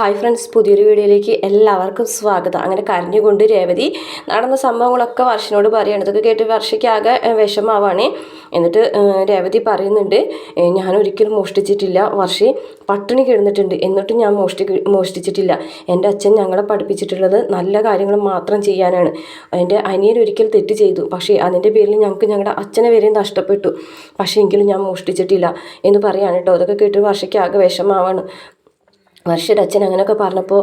Hi friends പുതിയൊരു വീഡിയോയിലേക്ക് എല്ലാവർക്കും സ്വാഗതം. അങ്ങനെ കരഞ്ഞുകൊണ്ട് രേവതി നടന്ന സംഭവങ്ങളൊക്കെ വർഷനോട് പറയാണ്. ഇതൊക്കെ കേട്ട് വർഷയ്ക്കാകെ വിഷമാവാണ്. എന്നിട്ട് രേവതി പറയുന്നുണ്ട് ഞാൻ ഒരിക്കലും മോഷ്ടിച്ചിട്ടില്ല വർഷി. പട്ടിണി കിടന്നിട്ടുണ്ട്. എന്നിട്ടും ഞാൻ മോഷ്ടി മോഷ്ടിച്ചിട്ടില്ല. എന്റെ അച്ഛൻ ഞങ്ങളെ പഠിപ്പിച്ചിട്ടുള്ളത് നല്ല കാര്യങ്ങൾ മാത്രം ചെയ്യാനാണ്. എന്റെ അനിയൻ ഒരിക്കൽ തെറ്റ് ചെയ്തു. പക്ഷേ അതിന്റെ പേരിൽ ഞങ്ങൾക്ക് ഞങ്ങളുടെ അച്ഛനെ വരെ നഷ്ടപ്പെട്ടു. പക്ഷേ എങ്കിലും ഞാൻ മോഷ്ടിച്ചിട്ടില്ല എന്ന് പറയാണ് അതൊക്കെ കേട്ട് വർഷയ്ക്കാകെ വിഷമാവാണ്. വർഷയുടെ അച്ഛൻ അങ്ങനെയൊക്കെ പറഞ്ഞപ്പോൾ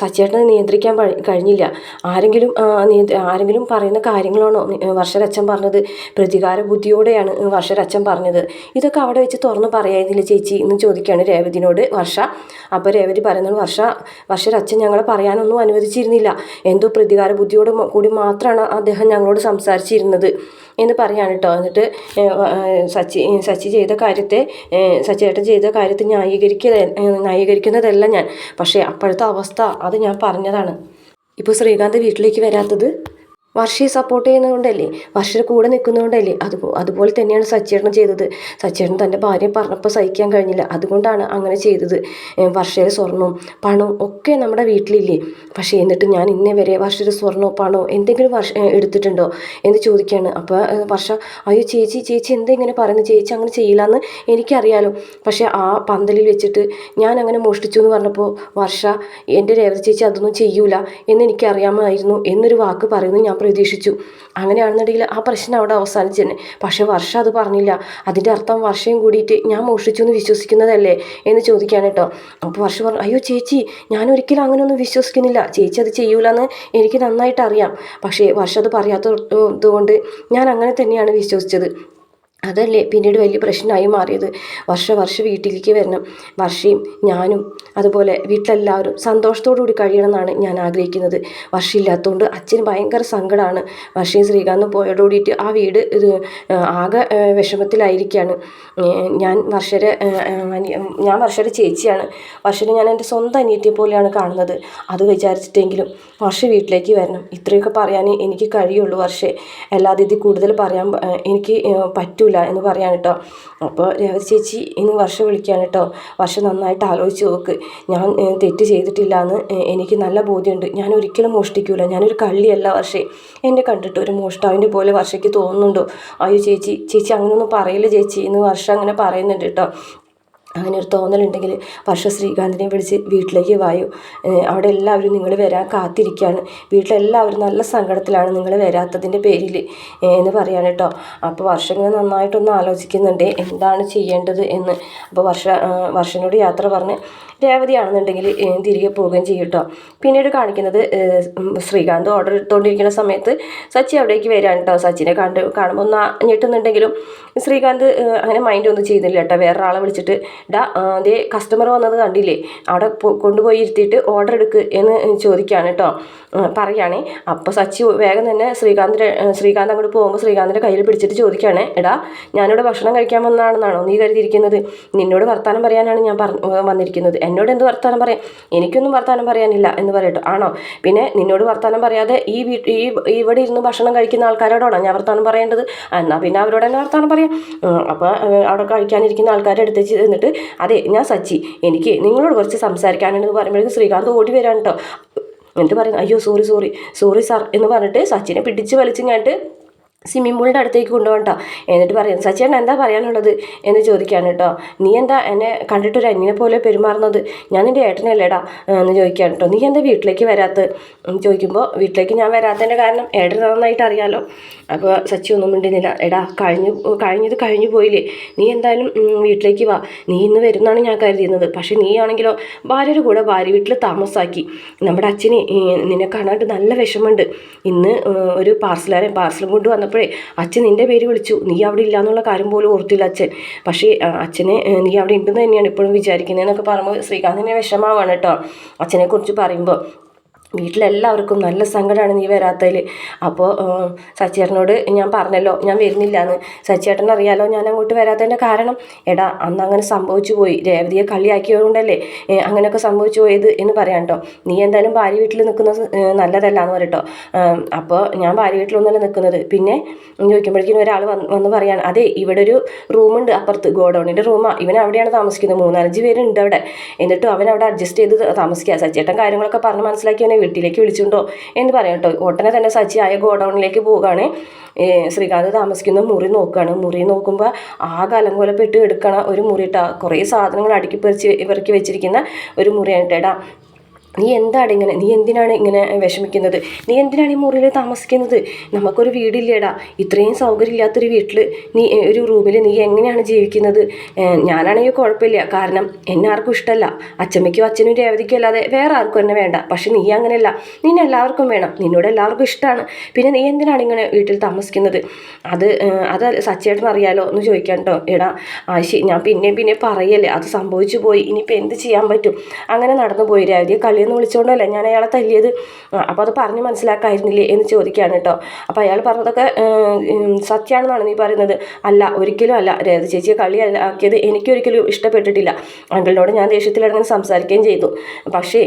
സച്ചേട്ടനെ നിയന്ത്രിക്കാൻ കഴിഞ്ഞില്ല. ആരെങ്കിലും ആരെങ്കിലും പറയുന്ന കാര്യങ്ങളാണോ? വർഷയുടെ അച്ഛൻ പറഞ്ഞത് പ്രതികാര ബുദ്ധിയോടെയാണ് വർഷയുടെ അച്ഛൻ പറഞ്ഞത്. ഇതൊക്കെ അവിടെ വെച്ച് തുറന്ന് പറയായിരുന്നില്ല ചേച്ചി എന്ന് ചോദിക്കുകയാണ് രേവതിനോട് വർഷ. അപ്പോൾ രേവതി പറയുന്നത് വർഷ വർഷയുടെ അച്ഛൻ ഞങ്ങളെ പറയാനൊന്നും അനുവദിച്ചിരുന്നില്ല. എന്തോ പ്രതികാര ബുദ്ധിയോട് കൂടി മാത്രമാണ് അദ്ദേഹം ഞങ്ങളോട് സംസാരിച്ചിരുന്നത് എന്ന് പറയാണ് കേട്ടോ എന്നിട്ട് സച്ചി സച്ചി ചെയ്ത കാര്യത്തെ സച്ചേട്ടൻ ചെയ്ത കാര്യത്തെ ന്യായീകരിക്കുക ന്യായീകരിക്കുക ന്യായീകരിക്കുന്നതല്ല ഞാൻ. പക്ഷേ അപ്പോഴത്തെ അവസ്ഥ അത് ഞാൻ പറഞ്ഞതാണ്. ഇപ്പോൾ ശ്രീകാന്ത് വീട്ടിലേക്ക് വരാത്തത് വർഷയെ സപ്പോർട്ട് ചെയ്യുന്നതുകൊണ്ടല്ലേ? വർഷയുടെ കൂടെ നിൽക്കുന്നതുകൊണ്ടല്ലേ? അത് അതുപോലെ തന്നെയാണ് സച്ചേട്ടൻ ചെയ്തത്. സച്ചേട്ടൻ തന്റെ ഭാര്യയെ പറഞ്ഞപ്പോൾ സഹിക്കാൻ കഴിഞ്ഞില്ല. അതുകൊണ്ടാണ് അങ്ങനെ ചെയ്തത്. വർഷയുടെ സ്വർണവും പണവും ഒക്കെ നമ്മുടെ വീട്ടിലില്ലേ? പക്ഷേ എന്നിട്ട് ഞാൻ ഇന്നേ വരെ വർഷയുടെ സ്വർണമോ പണമോ എന്തെങ്കിലും വർഷ എടുത്തിട്ടുണ്ടോ എന്ന് ചോദിക്കുകയാണ്. അപ്പോൾ വർഷ അയ്യോ ചേച്ചി ചേച്ചി എന്താ ഇങ്ങനെ പറയുന്നത് ചേച്ചി അങ്ങനെ ചെയ്യില്ല എന്ന് എനിക്കറിയാലോ. പക്ഷേ ആ പന്തലിൽ വെച്ചിട്ട് ഞാൻ അങ്ങനെ മോഷ്ടിച്ചു എന്ന് പറഞ്ഞപ്പോൾ വർഷ എന്റെ രേവതി ചേച്ചി അതൊന്നും ചെയ്യൂല എന്ന് എനിക്കറിയാമായിരുന്നു എന്നൊരു വാക്ക് പറയുന്നു ഞാൻ പ്രതീക്ഷിച്ചു. അങ്ങനെയാണെന്നുണ്ടെങ്കിൽ ആ പ്രശ്നം അവിടെ അവസാനിച്ചു തന്നെ. പക്ഷേ വർഷ അത് പറഞ്ഞില്ല. അതിന്റെ അർത്ഥം വർഷയും കൂടിയിട്ട് ഞാൻ മോഷിച്ചു എന്ന് വിശ്വസിക്കുന്നതല്ലേ എന്ന് ചോദിക്കാൻ കേട്ടോ. അപ്പോൾ വർഷ പറഞ്ഞു അയ്യോ ചേച്ചി ഞാൻ ഒരിക്കലും അങ്ങനെയൊന്നും വിശ്വസിക്കുന്നില്ല. ചേച്ചി അത് ചെയ്യൂലെന്ന് എനിക്ക് നന്നായിട്ട് അറിയാം. പക്ഷേ വർഷ അത് പറയാത്തതുകൊണ്ട് ഞാൻ അങ്ങനെ തന്നെയാണ് വിശ്വസിച്ചത്. അതല്ലേ പിന്നീട് വലിയ പ്രശ്നമായി മാറിയത്. വർഷ വർഷ വീട്ടിലേക്ക് വരണം. വർഷയും ഞാനും അതുപോലെ വീട്ടിലെല്ലാവരും സന്തോഷത്തോടു കൂടി കഴിയണം എന്നാണ് ഞാൻ ആഗ്രഹിക്കുന്നത്. വർഷമില്ലാത്തതുകൊണ്ട് അച്ഛന് ഭയങ്കര സങ്കടമാണ് വർഷയും ശ്രീകാന്തും പോയതോടുകൂടിയിട്ട് ആ വീട് ഇത് ആകെ വിഷമത്തിലായിരിക്കുകയാണ് ഞാൻ വർഷരെ ഞാൻ വർഷയുടെ ചേച്ചിയാണ്. വർഷനെ ഞാൻ എന്റെ സ്വന്തം അനിയത്തിയെ പോലെയാണ് കാണുന്നത്. അത് വിചാരിച്ചിട്ടെങ്കിലും വർഷ വീട്ടിലേക്ക് വരണം. ഇത്രയൊക്കെ പറയാൻ എനിക്ക് കഴിയുള്ളൂ വർഷേ. അല്ലാതെ ഇത് കൂടുതൽ പറയാൻ എനിക്ക് ഏഹ് പറ്റൂല എന്ന് പറയാൻ കേട്ടോ അപ്പോൾ രേവതി ചേച്ചി ഇന്ന് വർഷം വിളിക്കാൻ കേട്ടോ വർഷം നന്നായിട്ട് ആലോചിച്ച് നോക്ക്. ഞാൻ തെറ്റ് ചെയ്തിട്ടില്ല എന്ന് എനിക്ക് നല്ല ബോധ്യമുണ്ട് ഞാൻ ഒരിക്കലും മോഷ്ടിക്കൂല. ഞാനൊരു കള്ളിയല്ല വർഷേ. എന്നെ കണ്ടിട്ട് ഒരു മോഷ്ടാവിന്റെ പോലെ വർഷയ്ക്ക് തോന്നുന്നുണ്ടോ? അയ്യോ ചേച്ചി ചേച്ചി അങ്ങനെയൊന്നും പറയില്ല ചേച്ചി എന്ന് വർഷം അങ്ങനെ പറയുന്നുണ്ട് കേട്ടോ അങ്ങനെ ഒരു തോന്നലുണ്ടെങ്കിൽ വർഷ ശ്രീകാന്തിനെ വിളിച്ച് വീട്ടിലേക്ക് വായു. അവിടെ എല്ലാവരും നിങ്ങൾ വരാൻ കാത്തിരിക്കുകയാണ്. വീട്ടിലെല്ലാവരും നല്ല സങ്കടത്തിലാണ് നിങ്ങൾ വരാത്തതിന്റെ പേരിൽ എന്ന് പറയാണ് കേട്ടോ. അപ്പോൾ വർഷം ഇങ്ങനെ നന്നായിട്ടൊന്ന് ആലോചിക്കുന്നുണ്ട് എന്താണ് ചെയ്യേണ്ടത് എന്ന്. അപ്പോൾ വർഷ വർഷനോട് യാത്ര പറഞ്ഞ് രേവതിയാണെന്നുണ്ടെങ്കിൽ തിരികെ പോവുകയും ചെയ്യും കേട്ടോ. പിന്നീട് കാണിക്കുന്നത് ശ്രീകാന്ത് ഓർഡർ എടുത്തുകൊണ്ടിരിക്കുന്ന സമയത്ത് സച്ചി അവിടേക്ക് വരാൻ കേട്ടോ. സച്ചിനെ കണ്ട് കാണുമ്പോൾ ഒന്ന് ഞെട്ടുന്നുണ്ടെങ്കിലും ശ്രീകാന്ത് അങ്ങനെ മൈൻഡ് ഒന്നും ചെയ്യുന്നില്ല കേട്ടോ. വേറൊരാളെ വിളിച്ചിട്ട് ഡാ അതേ കസ്റ്റമർ വന്നത് കണ്ടില്ലേ? അവിടെ കൊണ്ടുപോയി ഇരുത്തിയിട്ട് ഓർഡർ എടുക്ക് എന്ന് ചോദിക്കുകയാണ് കേട്ടോ പറയുകയാണേ അപ്പോൾ സച്ചി വേഗം തന്നെ ശ്രീകാന്തിന്റെ ശ്രീകാന്ത് അങ്ങോട്ട് പോകുമ്പോൾ ശ്രീകാന്തിന്റെ കയ്യിൽ പിടിച്ചിട്ട് ചോദിക്കുകയാണ് എടാ ഞാനിവിടെ ഭക്ഷണം കഴിക്കാൻ വന്നതാണെന്നാണോ നീ കരുതിയിരിക്കുന്നത്? നിന്നോട് വർത്താനം പറയാനാണ് ഞാൻ വന്നിരിക്കുന്നത്. എന്നോട് എന്ത് വർത്താനം പറയാം എനിക്കൊന്നും വർത്താനം പറയാനില്ല എന്ന് പറയട്ടോ. ആണോ? പിന്നെ നിന്നോട് വർത്താനം പറയാതെ ഈ വീട്ടിൽ ഈ ഇവിടെ ഇരുന്ന് ഭക്ഷണം കഴിക്കുന്ന ആൾക്കാരോടാണോ ഞാൻ വർത്താനം പറയേണ്ടത്? എന്നാൽ പിന്നെ അവരോട് തന്നെ വർത്താനം പറയാം. അപ്പോൾ അവിടെ കഴിക്കാനിരിക്കുന്ന ആൾക്കാരെ അടുത്ത് എന്നിട്ട് അതെ ഞാൻ സച്ചി. എനിക്ക് നിങ്ങളോട് കുറച്ച് സംസാരിക്കാനുണ്ടെന്ന് പറയുമ്പോഴേക്കും ശ്രീകാന്ത് ഓടി വരാൻ കേട്ടോ എന്നിട്ട് പറയുന്നു അയ്യോ സോറി സോറി സോറി സാർ എന്ന് പറഞ്ഞിട്ട് സച്ചിനെ പിടിച്ച് വലിച്ചു ഞാനിട്ട് സ്വിമ്മിംഗ് പൂളിന്റെ അടുത്തേക്ക് കൊണ്ടുപോകണ്ട എന്നിട്ട് പറയും സച്ചേട്ടൻ എന്താ പറയാനുള്ളത്? എന്ന് ചോദിക്കുകയാണ് കേട്ടോ നീ എന്താ എന്നെ കണ്ടിട്ട് ഒരു അന്യനെ പോലെ പെരുമാറുന്നത്? ഞാൻ നിന്റെ ഏട്ടനല്ലേടാ? എന്ന് ചോദിക്കുകയാണ് കേട്ടോ നീ എന്താ വീട്ടിലേക്ക് വരാത്തത്? എന്ന് ചോദിക്കുമ്പോൾ വീട്ടിലേക്ക് ഞാൻ വരാത്തതിന്റെ കാരണം ഏട്ടൻ നന്നായിട്ട് അറിയാലോ. അപ്പോൾ സച്ചി ഒന്നും മിണ്ടുന്നില്ല. എടാ കഴിഞ്ഞു കഴിഞ്ഞത് കഴിഞ്ഞു പോയില്ലേ. നീ എന്തായാലും വീട്ടിലേക്ക് വാ. നീ ഇന്ന് വരുന്നാണ് ഞാൻ കരുതിയിരുന്നത്. പക്ഷേ നീ ആണെങ്കിലോ ഭാര്യയുടെ കൂടെ ഭാര്യ വീട്ടിൽ താമസാക്കി. നമ്മുടെ അച്ഛനെ നിന്നെ കാണാനായിട്ട് നല്ല വിഷമമുണ്ട്. ഇന്ന് ഒരു പാർസലാരെ പാർസലും കൊണ്ട് വന്നപ്പോഴേ അച്ഛൻ നിന്റെ പേര് വിളിച്ചു. നീ അവിടെ ഇല്ല എന്നുള്ള കാര്യം പോലും ഓർത്തില്ല അച്ഛൻ. പക്ഷേ അച്ഛനെ നീ അവിടെ ഉണ്ടെന്ന് തന്നെയാണ് ഇപ്പോഴും വിചാരിക്കുന്നത് എന്നൊക്കെ പറയുമ്പോൾ ശ്രീകാന്തിനെ വിഷമാവാണ് കേട്ടോ. അച്ഛനെക്കുറിച്ച് പറയുമ്പോൾ വീട്ടിലെല്ലാവർക്കും നല്ല സങ്കടമാണ് നീ വരാത്തതിൽ അപ്പോൾ സച്ചേട്ടനോട് ഞാൻ പറഞ്ഞല്ലോ ഞാൻ വരുന്നില്ല എന്ന് സച്ചേട്ടൻ അറിയാലോ ഞാൻ അങ്ങോട്ട് വരാത്തതിന്റെ കാരണം? എടാ അന്ന് അങ്ങനെ സംഭവിച്ചു പോയി. രേവതിയെ കളിയാക്കിയതുകൊണ്ടല്ലേ അങ്ങനെയൊക്കെ സംഭവിച്ചു പോയത് എന്ന് പറയാം കേട്ടോ നീ എന്തായാലും ഭാര്യ വീട്ടിൽ നിൽക്കുന്നത് നല്ലതല്ല എന്ന് പറയട്ടോ അപ്പോൾ ഞാൻ ഭാര്യ വീട്ടിലൊന്നുമല്ല നിൽക്കുന്നത്. പിന്നെ ചോദിക്കുമ്പോഴേക്കും ഒരാൾ വന്ന് വന്ന് പറയാണ് അതെ ഇവിടെ ഒരു റൂമുണ്ട് അപ്പുറത്ത് ഗോഡൗണിന്റെ റൂമാണ് ഇവൻ അവിടെയാണ് താമസിക്കുന്നത്. മൂന്നാലഞ്ച് പേരുണ്ട് അവിടെ. എന്നിട്ടും അവൻ അവിടെ അഡ്ജസ്റ്റ് ചെയ്ത് താമസിക്കുക. സച്ചേട്ടൻ കാര്യങ്ങളൊക്കെ പറഞ്ഞ് മനസ്സിലാക്കി അവനെ വീട്ടിലേക്ക് വിളിച്ചുണ്ടോ എന്ന് പറയാം കേട്ടോ. ഉടനെ തന്നെ ആയ ഗോഡൗണിലേക്ക് പോവുകയാണ്. ശ്രീകാന്ത് താമസിക്കുന്ന മുറി നോക്കുകയാണ്. മുറി നോക്കുമ്പോൾ ആകെ അലങ്കോലപ്പെട്ട് എടുക്കണ ഒരു മുറി കുറേ സാധനങ്ങൾ അടുക്കി പറിച്ച് ഇവർക്ക് വെച്ചിരിക്കുന്ന ഒരു മുറിയാണ് കേട്ടോ നീ എന്താണ് ഇങ്ങനെ നീ എന്തിനാണ് ഇങ്ങനെ വിഷമിക്കുന്നത്? നീ എന്തിനാണ് ഈ മുറിയിൽ താമസിക്കുന്നത്? നമുക്കൊരു വീടില്ലേടാ. ഇത്രയും സൗകര്യമില്ലാത്തൊരു വീട്ടിൽ നീ ഒരു റൂമിൽ നീ എങ്ങനെയാണ് ജീവിക്കുന്നത്? ഞാനാണെങ്കിൽ കുഴപ്പമില്ല. കാരണം എന്നെ ആർക്കും ഇഷ്ടമല്ല. അച്ഛമ്മയ്ക്കും അച്ഛനും രേവതിക്കും അല്ലാതെ വേറെ ആർക്കും എന്നെ വേണ്ട. പക്ഷെ നീ അങ്ങനെയല്ല. നിന്നെ എല്ലാവർക്കും വേണം. നിന്നോട് എല്ലാവർക്കും ഇഷ്ടമാണ്. പിന്നെ നീ എന്തിനാണ് ഇങ്ങനെ വീട്ടിൽ താമസിക്കുന്നത്? അത് അത് സച്ചേട്ടൻ അറിയാലോ എന്ന് ചോദിക്കാൻ കേട്ടോ എടാ ആശി ഞാൻ പിന്നെയും പിന്നെ പറയല്ലേ. അത് സംഭവിച്ചു പോയി. ഇനിയിപ്പോൾ എന്ത് ചെയ്യാൻ പറ്റും? അങ്ങനെ നടന്നു പോയി. രാവിലെ കളിയെന്ന് വിളിച്ചുകൊണ്ടല്ലേ ഞാൻ അയാളെ തല്ലിയത്? അപ്പോൾ അത് പറഞ്ഞ് മനസ്സിലാക്കായിരുന്നില്ലേ എന്ന് ചോദിക്കുകയാണ് കേട്ടോ. അപ്പോൾ അയാൾ പറഞ്ഞതൊക്കെ സത്യമാണെന്നാണ് നീ പറയുന്നത്. അല്ല ഒരിക്കലും അല്ല. രേത ചേച്ചിയെ കളി ആക്കിയത് എനിക്കൊരിക്കലും ഇഷ്ടപ്പെട്ടിട്ടില്ല. അങ്കിളിനോട് ഞാൻ ദേഷ്യത്തിലടങ്ങനെ സംസാരിക്കുകയും ചെയ്തു. പക്ഷേ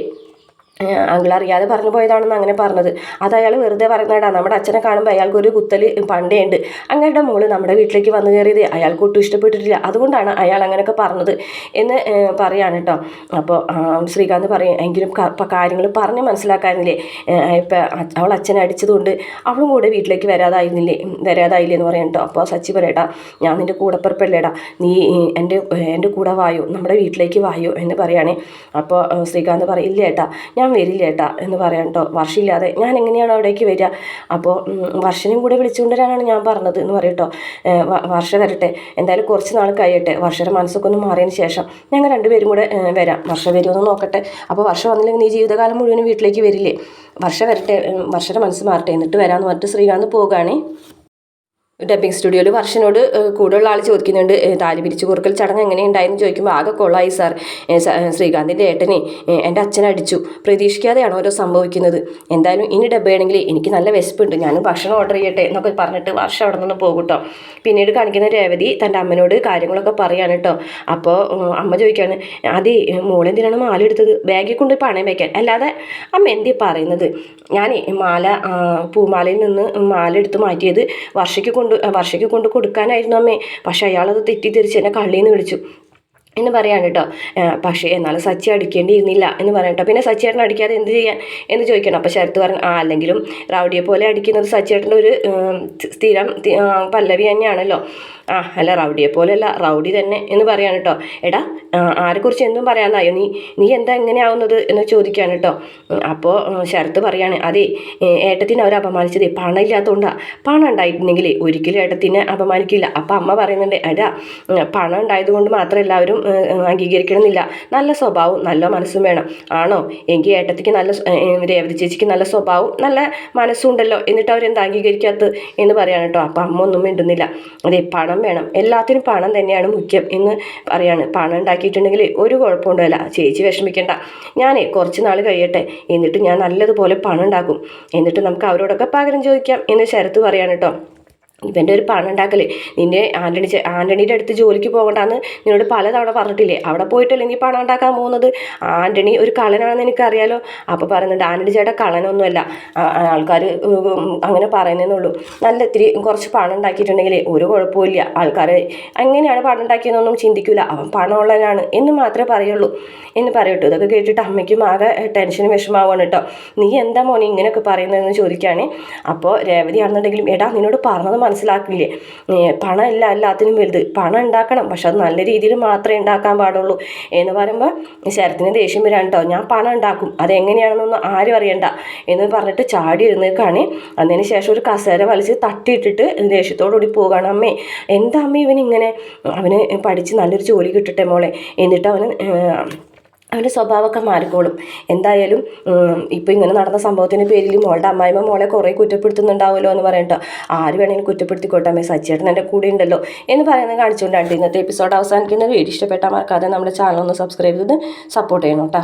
അങ്കിൾ അറിയാതെ പറഞ്ഞു പോയതാണെന്ന് അങ്ങനെ പറഞ്ഞത്. അത് അയാൾ വെറുതെ പറയുന്നതാ നമ്മുടെ അച്ഛനെ കാണുമ്പോൾ അയാൾക്കൊരു കുത്തൽ പണ്ടേ ഉണ്ട്. അങ്ങയുടെ മോൾ നമ്മുടെ വീട്ടിലേക്ക് വന്നു കയറിയത്? അയാൾക്ക് ഒട്ടും ഇഷ്ടപ്പെട്ടിട്ടില്ല. അതുകൊണ്ടാണ് അയാൾ അങ്ങനെയൊക്കെ പറഞ്ഞത് എന്ന് പറയാണ് കേട്ടോ. അപ്പോൾ ശ്രീകാന്ത് പറയും എങ്കിലും കാര്യങ്ങൾ പറഞ്ഞ് മനസ്സിലാക്കാനില്ലേ? ഇപ്പം അവൾ അച്ഛനെ അടിച്ചതുകൊണ്ട് അവളും കൂടെ വീട്ടിലേക്ക് വരാതായിരുന്നില്ലേ? വരാതായില്ലേ? എന്ന് പറയും കേട്ടോ. അപ്പോൾ സച്ചി പറയട്ടാ ഞാൻ നിന്റെ കൂടപ്പിറപ്പല്ലേടാ. നീ എന്റെ എന്റെ കൂടെ വായോ? നമ്മുടെ വീട്ടിലേക്ക് വായോ? എന്ന് പറയുകയാണെ അപ്പോൾ ശ്രീകാന്ത് പറയും ഇല്ല ഏട്ടാ. ഞാൻ വരില്ല ഏട്ടാ എന്ന് പറയാം കേട്ടോ വർഷമില്ലാതെ ഞാൻ എങ്ങനെയാണ് അവിടേക്ക് വരിക? അപ്പോൾ വർഷനും കൂടെ വിളിച്ചുകൊണ്ടുവരാനാണ് ഞാൻ പറഞ്ഞത് എന്ന് പറയും കേട്ടോ ഏഹ്, വ- വർഷ വരട്ടെ. എന്തായാലും കുറച്ച് നാൾ കഴിയട്ടെ. വർഷയുടെ മനസ്സൊക്കെ ഒന്ന് മാറിയതിന് ശേഷം ഞങ്ങൾ രണ്ടുപേരും കൂടെ വരാം. വർഷ വരുമെന്ന് നോക്കട്ടെ. അപ്പോൾ വർഷ വന്നില്ലെങ്കിൽ നീ ജീവിതകാലം മുഴുവനും വീട്ടിലേക്ക് വരില്ലേ? വർഷ വരട്ടെ വർഷയുടെ മനസ്സ് മാറട്ടെ. എന്നിട്ട് വരാമെന്ന് പറഞ്ഞിട്ട് ശ്രീകാന്ത് പോവുകയാണേ. ഡബ്ബിംഗ് സ്റ്റുഡിയോയിൽ വർഷനോട് കൂടുതലുള്ള ആൾ ചോദിക്കുന്നുണ്ട് താലി പിരിച്ചു കുറുക്കൽ ചടങ്ങ് എങ്ങനെ എങ്ങനെയുണ്ടായെന്ന് ചോദിക്കുമ്പോൾ ആകെ കൊള്ളായി സാർ. ശ്രീകാന്തിന്റെ ഏട്ടനെ എന്റെ അച്ഛൻ അടിച്ചു. പ്രതീക്ഷിക്കാതെയാണ് ഓരോ സംഭവിക്കുന്നത്. എന്തായാലും ഇനി ഡബ്ബയാണെങ്കിൽ എനിക്ക് നല്ല വിശപ്പുണ്ട്. ഞാൻ ഭക്ഷണം ഓർഡർ ചെയ്യട്ടെ എന്നൊക്കെ പറഞ്ഞിട്ട് വർഷം അവിടെ നിന്ന് പോകും കേട്ടോ പിന്നീട് കാണിക്കുന്ന രേവതി തന്റെ അമ്മനോട് കാര്യങ്ങളൊക്കെ പറയാണ് കേട്ടോ അപ്പോൾ അമ്മ ചോദിക്കുകയാണ് അതെ മോളെന്തിനാണ് മാല എടുത്തത്? ബാഗിൽ കൊണ്ട് പണയം വയ്ക്കാൻ അല്ലാതെ അമ്മ എന്തേ പറയുന്നത്? ഞാൻ മാല പൂമാലയിൽ നിന്ന് മാല എടുത്ത് മാറ്റിയത് വർഷയ്ക്ക് കൊണ്ട് വർഷയ്ക്ക് കൊണ്ട് കൊടുക്കാനായിരുന്നു അമ്മേ. പക്ഷെ അയാളത് തെറ്റിദ്ധരിച്ച് എന്നെ കള്ളിയെന്ന് വിളിച്ചു. എന്ന് പറയാണ് കേട്ടോ. പക്ഷേ എന്നാലും സച്ചി അടിക്കേണ്ടിയിരുന്നില്ല എന്ന് പറയാം കേട്ടോ. പിന്നെ സച്ചിയേട്ടൻ അടിക്കാതെ എന്ത് ചെയ്യാൻ എന്ന് ചോദിക്കണം. അപ്പോൾ ശരത്ത് പറഞ്ഞു ആ അല്ലെങ്കിലും റൗഡിയെ പോലെ അടിക്കുന്നത് സച്ചിയേട്ടന്റെ ഒരു സ്ഥിരം പല്ലവി തന്നെയാണല്ലോ. ആ അല്ല റൗഡിയെ പോലെയല്ല റൗഡി തന്നെ എന്ന് പറയാണ് കേട്ടോ എടാ ആരെ ആരെക്കുറിച്ച് എന്തും പറയാമെന്നായോ നീ നീ എന്താ എങ്ങനെയാവുന്നത് എന്ന് ചോദിക്കുകയാണ് കേട്ടോ അപ്പോൾ ശരത്ത് പറയാണ് അതെ ഏട്ടത്തിനെ അവർ അപമാനിച്ചത് പണം ഇല്ലാത്തതുകൊണ്ടാണ് പണം ഉണ്ടായിട്ടുണ്ടെങ്കിൽ ഒരിക്കലും ഏട്ടത്തിനെ അപമാനിക്കില്ല. അപ്പം അമ്മ പറയുന്നുണ്ട് എടാ പണം ഉണ്ടായതുകൊണ്ട് മാത്രം എല്ലാവരും അംഗീകരിക്കണമെന്നില്ല. നല്ല സ്വഭാവവും നല്ല മനസ്സും വേണം. ആണോ? എങ്കിൽ ഏട്ടത്തിക്ക് നല്ല രേവതി ചേച്ചിക്ക് നല്ല സ്വഭാവവും നല്ല മനസ്സും ഉണ്ടല്ലോ. എന്നിട്ട് അവരെന്താ അംഗീകരിക്കാത്തത് എന്ന് പറയാണ് കേട്ടോ അപ്പം അമ്മ ഒന്നും മിണ്ടുന്നില്ല. അതെ പണം വേണം. എല്ലാത്തിനും പണം തന്നെയാണ് മുഖ്യം എന്ന് പറയാണ്. പണം ഉണ്ടാക്കിയിട്ടുണ്ടെങ്കിൽ ഒരു കുഴപ്പമുണ്ടല്ല. ചേച്ചി വിഷമിക്കണ്ട. ഞാനേ കുറച്ച് നാൾ കഴിയട്ടെ. എന്നിട്ട് ഞാൻ നല്ലതുപോലെ പണം ഉണ്ടാക്കും. എന്നിട്ട് നമുക്ക് അവരോടൊക്കെ പകരം ചോദിക്കാം എന്ന് ശരത്ത് പറയാണ് കേട്ടോ. ഇവന്റെ ഒരു പണം ഉണ്ടാക്കൽ നിന്നെ ആന്റണി ആന്റണിയുടെ അടുത്ത് ജോലിക്ക് പോകണ്ടെന്ന് നിന്നോട് പലതവണ പറഞ്ഞിട്ടില്ലേ? അവിടെ പോയിട്ടല്ലേ നീ പണം ഉണ്ടാക്കാൻ പോകുന്നത്? ആന്റണി ഒരു കള്ളനാണെന്ന് എനിക്കറിയാലോ. അപ്പോൾ പറയുന്നുണ്ട് ആന്റണി ചേട്ടാ കള്ളനൊന്നുമല്ല. ആൾക്കാർ അങ്ങനെ പറയുന്നതെന്നുള്ളൂ നല്ല ഇത്തിരി കുറച്ച് പണം ഉണ്ടാക്കിയിട്ടുണ്ടെങ്കിൽ ഒരു കുഴപ്പമില്ല ആൾക്കാർ എങ്ങനെയാണ് പണം ഉണ്ടാക്കിയതെന്നൊന്നും ചിന്തിക്കില്ല അവൻ പണമുള്ളവനാണ് എന്ന് മാത്രമേ പറയുള്ളൂ. എന്ന് പറയട്ടു. ഇതൊക്കെ കേട്ടിട്ട് അമ്മയ്ക്കും ആകെ ടെൻഷനും വിഷമാവാണ് കേട്ടോ. നീ എന്താ മോനെ ഇങ്ങനെയൊക്കെ പറയുന്നതെന്ന് ചോദിക്കുകയാണ് അപ്പോൾ രേവതി ആണെന്നുണ്ടെങ്കിലും എടാ നിന്നോട് പറഞ്ഞത് മനസ്സിലാക്കില്ലേ? പണം ഇല്ല എല്ലാത്തിനും വലുത്. പണം ഉണ്ടാക്കണം പക്ഷെ അത് നല്ല രീതിയിൽ മാത്രമേ ഉണ്ടാക്കാൻ പാടുള്ളൂ എന്ന് പറയുമ്പോൾ ശരത്തിന് ദേഷ്യം വരാൻ കേട്ടോ ഞാൻ പണം ഉണ്ടാക്കും അതെങ്ങനെയാണെന്നൊന്നും ആരും അറിയണ്ട എന്ന് പറഞ്ഞിട്ട് ചാടി ഇരുന്നേക്കാണ് അതിന് ശേഷം ഒരു കസേര വലിച്ച് തട്ടിയിട്ടിട്ട് ദേഷ്യത്തോടുകൂടി പോവുകയാണ് അമ്മേ. എന്താ അമ്മ ഇവനിങ്ങനെ? അവന് പഠിച്ച് നല്ലൊരു ജോലി കിട്ടട്ടെ മോളെ? എന്നിട്ട് അവന് അവന്റെ സ്വഭാവമൊക്കെ മാറിക്കോളും. എന്തായാലും ഇപ്പോൾ ഇങ്ങനെ നടന്ന സംഭവത്തിന്റെ പേരിൽ മോളുടെ അമ്മായിമ്മ മോളെ കുറേ കുറ്റപ്പെടുത്തുന്നുണ്ടാവുമല്ലോ എന്ന് പറയട്ടോ ആര് വേണമെങ്കിലും കുറ്റപ്പെടുത്തിക്കോട്ടെ അമ്മേ? സച്ചേട്ടൻ എന്റെ കൂടെ ഉണ്ടല്ലോ എന്ന് പറയുന്നത് കാണിച്ചുകൊണ്ടാണ് ഇന്നത്തെ എപ്പിസോഡ് അവസാനിക്കുന്നത് വീഡിയോ ഇഷ്ടപ്പെട്ടാൽ മറക്കാതെ നമ്മുടെ ചാനൽ ഒന്ന് സബ്സ്ക്രൈബ് ചെയ്ത് സപ്പോർട്ട് ചെയ്യണം കേട്ടോ.